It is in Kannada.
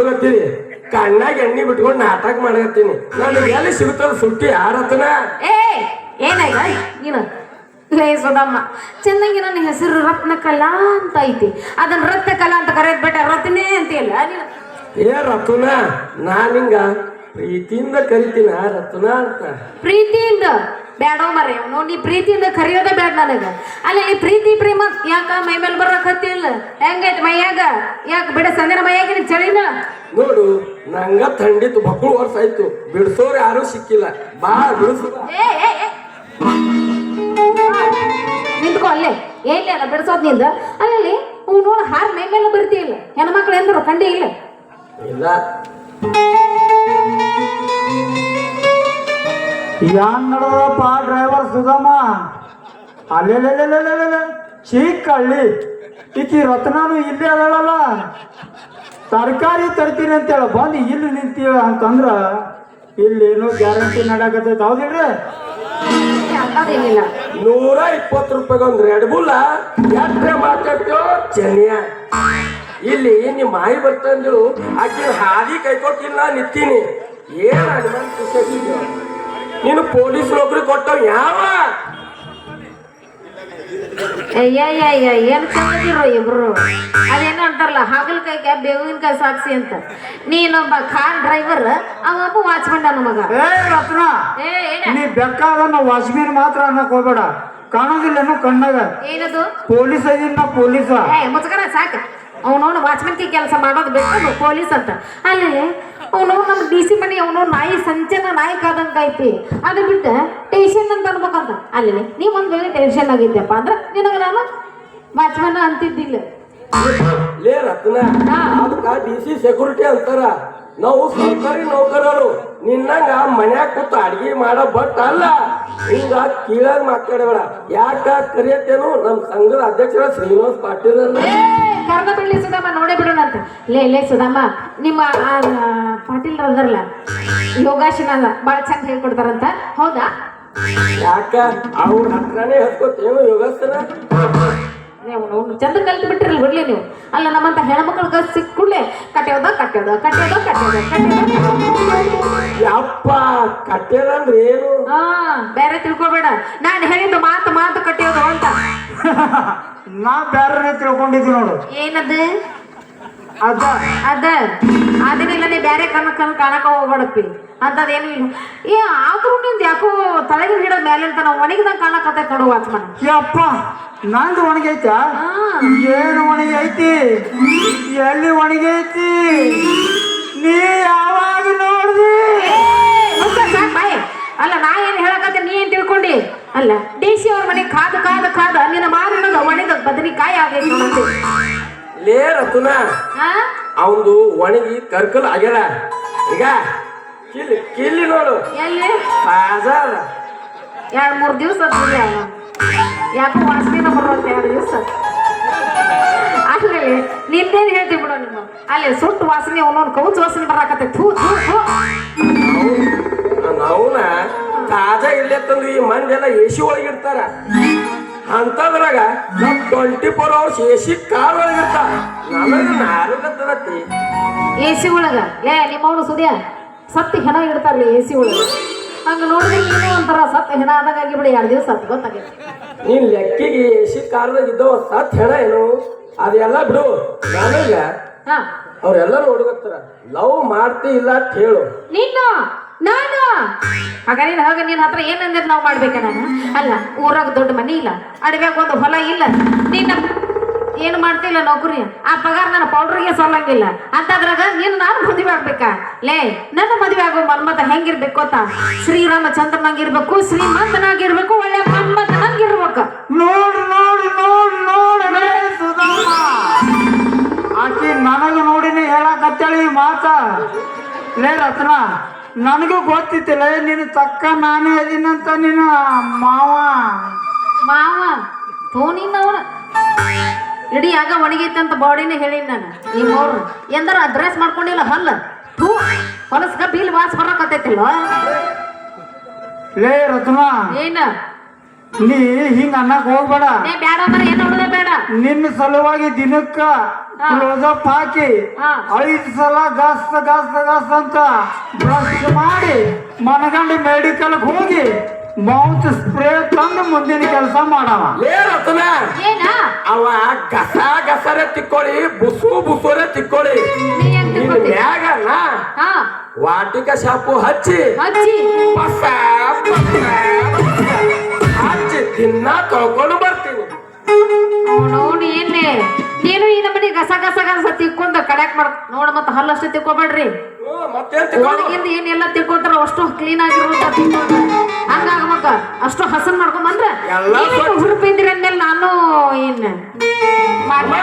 ನೋಡ್ಕೊತೀರಿ ಕಣ್ಣಾಗ ಎಣ್ಣೆ ಬಿಟ್ಕೊಂಡು ನಾಟಕ ಮಾಡಕತ್ತೀನಿ. ನಾನು ಎಲ್ಲಿ ಸಿಗುತ್ತಲ್ಲ ಸುಟ್ಟಿ ಯಾರತ್ತನ ಏ ಏನಾಗ ನೀನು. ಲೇ ಸುಧಮ್ಮ ಚೆನ್ನಾಗಿ ನನ್ನ ಹೆಸರು ರತ್ನಕಲಾ ಅಂತ ಐತಿ. ಅದನ್ನ ರತ್ನಕಲಾ ಅಂತ ಕರೆಯದ್ ಬೇಡ ರತ್ನೇ ಅಂತೀಯಲ್ಲ ನೀನು? ಏ ರತುನ ನಾನು ಹಿಂಗ ಪ್ರೀತಿಯಿಂದ ಕರಿತೀನ ರತ್ನ ಅಂತ. ಪ್ರೀತಿಯಿಂದ? ಬೇಡೋ ಮರಿ ಅವನು ನೀ ಪ್ರೀತಿಯಿಂದ ಕರೆಯೋದೇ ಬೇಡ ನನಗೆ. ಅಲ್ಲಿ ಈ ಪ್ರೀತಿ ಪ್ರೇಮ ಯಾಕ ಮೈ ಮೇಲೆ ಬರಕತ್ತಿಲ್ಲ ಹೆಂಗೈತೆ ಮೈಯಾಗ? ಯಾಕ ಬಿಡ ಸಂದಿನ ಮೈಯಾಗ ನೀನು ಚಳಿನ? ನೋಡು ನಂಗ ಥಂಡಿತ್ತು ಬಕ್ಕಳು ವರ್ಷ ಆಯ್ತು. ಬಿಡ್ಸೋರು ಯಾರು ಸಿಕ್ಕಿಲ್ಲ. ಬಾ ಬಿಡಿಸು. ನಿಂತ್ಕೊ ಅಲ್ಲೇ. ಏನ್ಲೇ ಅಲ್ಲ ಬಿಡಿಸೋದ್ನಿಂದ. ಅಲ್ಲಿ ಅವ್ನು ನೋಡ ಹಾರ್ ಮೈ ಮೇಲೆ ಬರ್ತಿಲ್ಲ ಹೆಣ್ಮಕ್ಳು ಎಂದ್ರು ಕಂಡಿ ಇಲ್ಲ. ಇಲ್ಲ. ಯಾನ್ ನಡದಪ್ಪ ಡ್ರೈವರ್ ಸುಧಮ್ಮ ಅಲ್ಲೆಲ್ಲೆಲ್ಲೆಲ್ಲೆಲ್ಲೆಲ್ಲೆ. ಚೀಕ್ ಹಳ್ಳಿ ಈಕಿ ರತ್ನಾನು ಇಲ್ಲೇ ಅದಳಲ್ಲ. ತರಕಾರಿ ತರ್ತೀನಿ ಅಂತೇಳ. ಬಂದು ಇಲ್ಲಿ ನಿಂತೀವ ಅಂತಂದ್ರ ಏನು ಗ್ಯಾರಂಟಿ ನಡಕತ್ತೈತೆ ಹೌದಿಲ್ರಿ ನೂರ ಇಪ್ಪತ್ತು ರೂಪಾಯಿಗೆ ಒಂದು ರೆಡ್ ಬುಲ್ಲ ಎಷ್ಟೇ ಮಾತಾಡ್ತೀವೋ ಚೆನ್ನ ಇಲ್ಲಿ ನಿಮ್ಮ ಮಾಯಿ ಬರ್ತಂದ್ರು ಆಕಿನ ಹಾದಿ ಕೈಕೊಟ್ಟಿಲ್ಲ ನಿಂತೀನಿ ಏನು ಅಡ್ವಾನ್ಸ್ ಖುಷಿಯಾಗಿದ್ಯೋ ನೀನು ಪೊಲೀಸ್ ನೌಕರಿ ಕೊಟ್ಟವ್ ಯಾವ? ಅಯ್ಯಯ್ಯ ಏನ್ ಕಮ್ಮದಿರೋ ಇಬ್ರು? ಅದೇನೋ ಅಂತಾರಲ್ಲ ಹಾಗಲಕಾಯಿಗೆ ಬೇವಿನಕಾಯಿ ಸಾಕ್ಷಿ ಅಂತ. ನೀನೊಬ್ಬ ಕಾರ್ ಡ್ರೈವರ್ ಅವೊಬ್ಬ ವಾಚ್ಮನ್ ಮಗ. ಏ ರತ್ನ ಏ ಏನ ನೀ ಬೆಕ್ಕಾದ ವಾಚ್ಮೀನ್ ಮಾತ್ರ ಅನ್ನಕ್ ಹೋಗ್ಬೇಡ. ಕಾಣೋದಿಲ್ಲೇನು ಕಣ್ಣಾಗ. ಏನದು? ಪೊಲೀಸ್ ಇದೀನಿ ಪೊಲೀಸ್ ಪೊಲೀಸ. ಏ ಮುಚ್ಕರ ಸಾಕ. ಅವನವನು ವಾಚ್ಮನ್ ಕೆಲಸ ಮಾಡೋದು ಬೇಕು ಪೊಲೀಸ್ ಅಂತ. ಅಲ್ಲಿ ಅವನು ನಮ್ಮ ಡಿ ಸಿ ಮನೆ ಅವನು ನಾಯಿ ಸಂಚನ ನಾಯಿ ಕಾದಂಗ ಐತಿ. ಅದು ಬಿಟ್ಟು ಟೆನ್ಷನ್ ಅಂತ ಅನ್ಬೇಕಂತ ಅಲ್ಲಿ ನೀವು ಒಂದು ವೇಳೆ ಟೆನ್ಷನ್ ಆಗಿದ್ಯಪ್ಪ ಅಂದ್ರೆ ನಿನಗೆ ನಾನು ವಾಚ್ಮನ್ ಅಂತಿದ್ದಿಲ್ಲ. ಲೇ ರತ್ನ ಅದಕ್ಕೆ ಡಿ ಸಿ ಸೆಕ್ಯೂರಿಟಿ ಅಂತಾರ. ನಾವು ಸರ್ಕಾರಿ ನೌಕರರು. ನಿನ್ನಂಗ ಮನ್ಯಾಗ ಕೂತು ಅಡ್ಗೆ ಮಾಡೋ ಬಟ್ ಅಲ್ಲ. ಹಿಂಗ ಕೀಳಾಗ ಮಾತಾಡಬೇಡ. ಯಾಕ ಕರಿಯತ್ತೇನು? ನಮ್ಮ ಸಂಘದ ಅಧ್ಯಕ್ಷರ ಶ್ರೀನಿವಾಸ್ ಪಾಟೀಲ್ ಅಲ್ಲ. ಕರ್ದ ಬಿಡ್ಲಿ ಸುಧಮ್ಮ ನೋಡೇ ಬಿಡೋಣ ಅಂತ ಲೇ ಲೇ ಸುಧಮ್ಮ ನಿಮ್ಮ ಪಾಟೀಲ್ ಅದರಲ್ಲ ಯೋಗಾಸನ ಭಾಳ ಚಂದ ಹೇಳ್ಕೊಡ್ತಾರಂತ. ಹೌದಾ? ಯಾಕ? ಅವ್ರ ಹತ್ರನೇ ಹತ್ಕೋತೇನು ಯೋಗಾಸನ? ನೀವು ಚಂದ ಕಲ್ತು ಬಿಟ್ಟಿರಲ್ಲ ಬಿಡ್ಲಿ ನೀವು. ಅಲ್ಲ ನಮ್ಮಂತ ಹೆಣ್ಮಕ್ಳು ಸಿಕ್ಕ ಕೂಡಲೇ ಕಟ್ಯೋದ ಕಟ್ಯೋದ ಕಟ್ಯೋದ ಕಟ್ಯೋದ ಕಟ್ಯೋದ. ಯಪ್ಪ ಏನು? ಹಾ ಬೇರೆ ತಿಳ್ಕೊಬೇಡ. ನಾನು ಹೇಳಿದ್ದು ಮಾತು ಮಾತು ಕಟ್ಟಿಯೋದು ಅಂತ. ನಾ ಬೇರೆ ತಿಳ್ಕೊಂಡಿದ್ದೆ ನೋಡು. ಏನದು? ಅದ. ಅದ. ಅದನ್ನೆಲ್ಲ ನೀ ಬೇರೆ ಕಣ್ಣು ಕಣ್ಣು ಕಾಣಕ ಹೋಗ್ಬೇಡಪ್ಪಿ. ಅಂತದೇನು ಇಲ್ಲ. ಏ ಆದ್ರೂ ನಿಂದು ಯಾಕೋ ತಲೆಗೆ ಗಿಡ ಮೇಲೆ ಅಂತ ನಾವು ಒಣಗಿದಂಗೆ ಕಾಣಕತ್ತೈತೆ ನೋಡು ವಾಚ್ಮನ್. ಯಪ್ಪ ನಂದು ಒಣಗೈತಾ ಏನು ಒಣಗೈತಿ? ಎಲ್ಲಿ ಒಣಗೈತಿ? ನೀ ಯಾವಾಗ ನೋಡ್ದಿ? ಬಾಯ್. ಅಲ್ಲ ನಾ ಏನು ಹೇಳಕತ್ತೆ ನೀ ಏನ್ ತಿಳ್ಕೊಂಡಿ? ಅಲ್ಲ ಡಿ ಸಿ ಅವ್ರ ಮನೆ ಕಾದು ಕಾದು ಕಾದ ನಿನ್ನ ಮಾರಿನದ ಒಣಗ ಬದನಿಕಾಯಿ ಆಗೈತೆ ನೋಡಂತೆ ಲೇ ರತುನ ಆ ಅವಂದು ಒಣಗಿ ಕರ್ಕಲ್ ಆಗ್ಯಾಳ. ಈಗ ಕಿಲ್ಲಿ ಕಿಲ್ಲಿ ನೋಡು. ಎಲ್ಲಿ? ತಾಜಾ ಅದ ಎರಡು ಮೂರು ದಿವಸ ಯಾಕೋ ವಾಸನೆನ ಬರುವಂತ ಎರಡು ದಿವಸ? ಅಲ್ಲಿ ನಿನ್ನೇನು ಹೇಳ್ತೀವಿ ಬಿಡು ನಿಮ್ಮ ಅಲ್ಲಿ ಸುಟ್ಟು ವಾಸನೆ ಒಂದೊಂದು ಕೌಚ ವಾಸನೆ ಬರಾಕತ್ತೆ ಥೂ ಥೂ ಥೂ. ನಾವುನ ತಾಜಾ ಇಲ್ಲೇ ತಂದು ಈ ಮಂದಿ ಎಲ್ಲ ಎಸಿ ಒಳಗಿರ್ತಾರ ಅಂತದ್ರಾಗ ನಮ್ twenty four hours AC car ನಮಗೆ ಆರೋಗ್ಯ ನಾರುಗತ್ತದತ್ತಿ ಎ ಸಿ ಒಳಗ? ಲೇ ನಿಮ್ಮವನು ಸುದ್ಯ? ಸತ್ತು ಹೆಣ ಇಡ್ತಾರಲ್ಲ ಎ ಸಿ ಒಳಗೆ. ಹಂಗೆ ನೋಡಿದ್ರೆ ಏನೋ ಒಂಥರ ಸತ್ತು ಹೆಣ ಆದಾಗ ಆಗಿಬಿಡಿ ಎರಡು ದಿವಸ ಸತ್ತು ಗೊತ್ತಾಗೈತೆ. ನೀನ್ ಲೆಕ್ಕಿಗೆ ಎಸಿ ಕಾರ್ದಾಗ ಇದ್ದವ ಸತ್ ಹೆಣ ಏನು? ಅದೆಲ್ಲ ಬಿಡು ಆಮೇಲೆ ಹಾ. ಅವ್ರೆಲ್ಲರೂ ಹುಡುಗತ್ತಾರ ಲವ್ ಮಾಡ್ತಿ ಇಲ್ಲ ಅಂತ ಹೇಳು. ನೀನು ನಾನು. ಹಾಗ ನೀನು ಹಾಗ ನಿನ್ನ ಹತ್ರ ಏನಂದ್ರೆ ನಾವು ಮಾಡ್ಬೇಕ ನಾನು? ಅಲ್ಲ ಊರಾಗ ದೊಡ್ಡ ಮನಿ ಇಲ್ಲ ಅಡವ್ಯಾಗ ಒಂದು ಹೊಲ ಇಲ್ಲ. ನಿನ್ನ ಏನು ಮಾಡ್ತಿಲ್ಲ ನೌಕರಿ? ಆ ಪಗಾರ ನನ್ನ ಪೌಡ್ರಿಗೆ ಸಲ್ಲಂಗಿಲ್ಲ ಅಂತದ್ರಾಗ ನೀನು ನಾನು ಮದುವೆ ಆಗ್ಬೇಕಾ? ಲೇ ನನ್ನ ಮದುವೆ ಆಗೋ ಮನ್ಮತ ಹೆಂಗಿರ್ಬೇಕು ಅಂತ ಶ್ರೀರಾಮಚಂದ್ರನಾಗಿರ್ಬೇಕು ಶ್ರೀಮಂತನಾಗಿರ್ಬೇಕು ಒಳ್ಳೆ ಮನ್ಮತನಾಗಿರ್ಬೇಕು ನೋಡು ನೋಡು ನೋಡು ನೋಡು ಆಕಿ ನನಗ ನೋಡಿನಿ ಹೇಳಕತ್ತೇಳಿ ಮಾತ. ಲೇ ರತ್ನ ನನಗೂ ಗೊತ್ತಿತ್ತಿಲ್ಲ ನೀನು ತಕ್ಕ ನಾನೇ ಅದಿನಂತ ನೀನು ಮಾವ. ಮಾವ ತೋನಿನವನ ಇಡೀ ಆಗ ಒಣಗೈತಂತ ಬಾಡಿನೇ ಹೇಳಿನಿ ನಾನು. ನಿಮ್ಮವ್ರು ಎಂದಾರ ಅಡ್ರೆಸ್ ಮಾಡ್ಕೊಂಡಿಲ್ಲ ಹಲ್ಲ. ಥೂ ಹೊಲಸ್ಗ ಬಿಲ್ ವಾಸ್ ಬರಕತ್ತೈತಿಲ್ಲ? ಲೇ ರತ್ನ ಏನ? ನೀ ಹಿಂಗ ಅನ್ನಕ್ ಹೋಗ್ಬೇಡ. ಏ ಬೇಡ ಅಂದ್ರೆ ಏನು ಬೇಡ ನಿನ್ನ ಸಲುವಾಗಿ ದಿನಕ್ಕ ಕ್ಲೋಸಪ್ ಹಾಕಿ ಐದು ಸಲ ಗಸ್ ಗಸ್ ಗಸ್ ಅಂತ ಬ್ರಷ್ ಮಾಡಿ ಮನಗಂಡು ಮೆಡಿಕಲ್ ಹೋಗಿ ಮೌತ್ ಸ್ಪ್ರೇ ತಂದು ಮುಂದಿನ ಕೆಲಸ ಮಾಡವ. ಏನ? ಅವ ಗಸ ಗಸರೆ ತಿಕ್ಕೊಳ್ಳಿ ಬುಸು ಬುಸುರೆ ತಿಕ್ಕೊಳ್ಳಿ ನೀ ತಿಳ್ಕೊತಿ? ಹಾ. ವಾಟಿಕ ಶಾಪು ಹಚ್ಚಿ ಹಚ್ಚಿ. ಪಸ ಪಸ ಪಸ ಹಚ್ಚಿ ದಿನ ತೊಳ್ಕೊಂಡು ಬರ್ತೀನಿ. ನೋಡಿ ಏನೇ ನೀನು ಈ ನಮ್ಮ ಗಸ ಗಸ ಗಸ ತಿಕ್ಕೊಂಡ ಕಡ್ಯಾಕ್ ಮಾಡ್ ನೋಡ ಮತ್ತೆ ಹಲ್ಲಷ್ಟು ತಿಕ್ಕೋಬೇಡ್ರಿ. ಮತ್ತೇನ್ ತಿಕ್ಕೊಳ್ಳೋದು? ಒಳಗಿಂದ ಏನೆಲ್ಲ ತಿಕ್ಕೊಂತಾರ ಅಷ್ಟು ಕ್ಲೀನ್ ಆಗಿರುತ್ತ ಹಂಗಾಗ್ಬೇಕ ಅಷ್ಟು ಹಸನ್ ಮಾಡ್ಕೊಂಡ್ ಬಂದ್ರೆ. ಹುರುಪಿದ್ರಿ ಅಂದ್ಮೇಲೆ ನಾನು ಏನ್ ಮಾಡ್ಲಾ